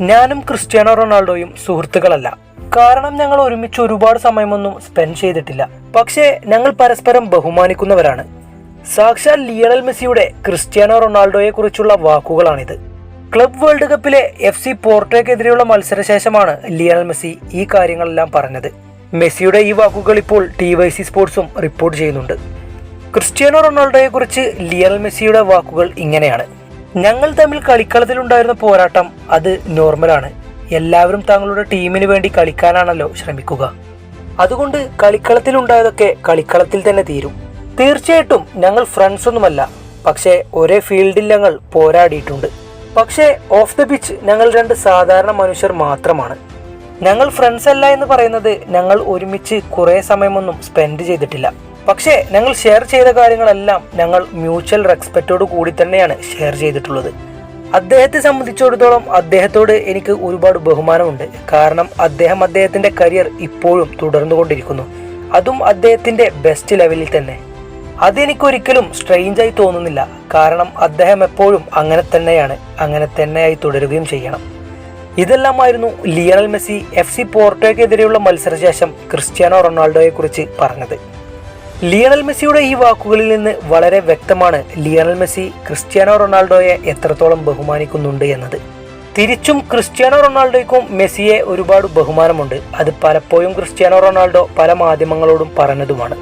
ഞാനും ക്രിസ്ത്യാനോ റൊണാൾഡോയും സുഹൃത്തുക്കളല്ല. കാരണം ഞങ്ങൾ ഒരുമിച്ച് ഒരുപാട് സമയമൊന്നും സ്പെൻഡ് ചെയ്തിട്ടില്ല. പക്ഷേ ഞങ്ങൾ പരസ്പരം ബഹുമാനിക്കുന്നവരാണ്. സാക്ഷാൽ ലിയണൽ മെസ്സിയുടെ ക്രിസ്ത്യാനോ റൊണാൾഡോയെ കുറിച്ചുള്ള വാക്കുകളാണിത്. ക്ലബ് വേൾഡ് കപ്പിലെ എഫ് സി പോർട്ടോയ്ക്കെതിരെയുള്ള മത്സരശേഷമാണ് ലിയണൽ മെസ്സി ഈ കാര്യങ്ങളെല്ലാം പറഞ്ഞത്. മെസ്സിയുടെ ഈ വാക്കുകൾ ഇപ്പോൾ ടി വൈ സി സ്പോർട്സും റിപ്പോർട്ട് ചെയ്യുന്നുണ്ട്. ക്രിസ്ത്യാനോ റൊണാൾഡോയെക്കുറിച്ച് ലിയണൽ മെസ്സിയുടെ വാക്കുകൾ ഇങ്ങനെയാണ്. ഞങ്ങൾ തമ്മിൽ കളിക്കളത്തിലുണ്ടായിരുന്ന പോരാട്ടം അത് നോർമലാണ്. എല്ലാവരും തങ്ങളുടെ ടീമിന് വേണ്ടി കളിക്കാനാണല്ലോ ശ്രമിക്കുക. അതുകൊണ്ട് കളിക്കളത്തിലുണ്ടായതൊക്കെ കളിക്കളത്തിൽ തന്നെ തീരും. തീർച്ചയായിട്ടും ഞങ്ങൾ ഫ്രണ്ട്സ് ഒന്നുമല്ല. പക്ഷേ ഒരേ ഫീൽഡിൽ ഞങ്ങൾ പോരാടിയിട്ടുണ്ട്. പക്ഷേ ഓഫ് ദ പിച്ച് ഞങ്ങൾ രണ്ട് സാധാരണ മനുഷ്യർ മാത്രമാണ്. ഞങ്ങൾ ഫ്രണ്ട്സ് അല്ല എന്ന് പറയുന്നത് ഞങ്ങൾ ഒരുമിച്ച് കുറേ സമയമൊന്നും സ്പെൻഡ് ചെയ്തിട്ടില്ല. പക്ഷേ ഞങ്ങൾ ഷെയർ ചെയ്ത കാര്യങ്ങളെല്ലാം ഞങ്ങൾ മ്യൂച്വൽ റെസ്പെക്റ്റോട് കൂടി തന്നെയാണ് ഷെയർ ചെയ്തിട്ടുള്ളത്. അദ്ദേഹത്തെ സംബന്ധിച്ചിടത്തോളം അദ്ദേഹത്തോട് എനിക്ക് ഒരുപാട് ബഹുമാനമുണ്ട്. കാരണം അദ്ദേഹം അദ്ദേഹത്തിന്റെ കരിയർ ഇപ്പോഴും തുടർന്നുകൊണ്ടിരിക്കുന്നു. അതും അദ്ദേഹത്തിന്റെ ബെസ്റ്റ് ലെവലിൽ തന്നെ. അതെനിക്കൊരിക്കലും സ്ട്രെയിഞ്ചായി തോന്നുന്നില്ല. കാരണം അദ്ദേഹം എപ്പോഴും അങ്ങനെ തന്നെയാണ്. അങ്ങനെ തന്നെയായി തുടരുകയും ചെയ്യണം. ഇതെല്ലാമായിരുന്നു ലിയണൽ മെസ്സി എഫ് സി പോർട്ടോയ്ക്കെതിരെയുള്ള മത്സരശേഷം ക്രിസ്ത്യാനോ റൊണാൾഡോയെക്കുറിച്ച് പറഞ്ഞത്. ലിയണൽ മെസ്സിയുടെ ഈ വാക്കുകളിൽ നിന്ന് വളരെ വ്യക്തമാണ് ലിയണൽ മെസ്സി ക്രിസ്ത്യാനോ റൊണാൾഡോയെ എത്രത്തോളം ബഹുമാനിക്കുന്നുണ്ട് എന്നത്. തിരിച്ചും ക്രിസ്ത്യാനോ റൊണാൾഡോയ്ക്കും മെസ്സിയെ ഒരുപാട് ബഹുമാനമുണ്ട്. അത് പലപ്പോഴും ക്രിസ്ത്യാനോ റൊണാൾഡോ പല മാധ്യമങ്ങളോടും പറഞ്ഞതുമാണ്.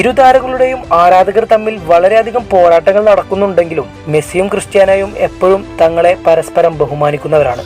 ഇരു താരങ്ങളുടെയും ആരാധകർ തമ്മിൽ വളരെയധികം പോരാട്ടങ്ങൾ നടക്കുന്നുണ്ടെങ്കിലും മെസ്സിയും ക്രിസ്ത്യാനോയും എപ്പോഴും തങ്ങളെ പരസ്പരം ബഹുമാനിക്കുന്നവരാണ്.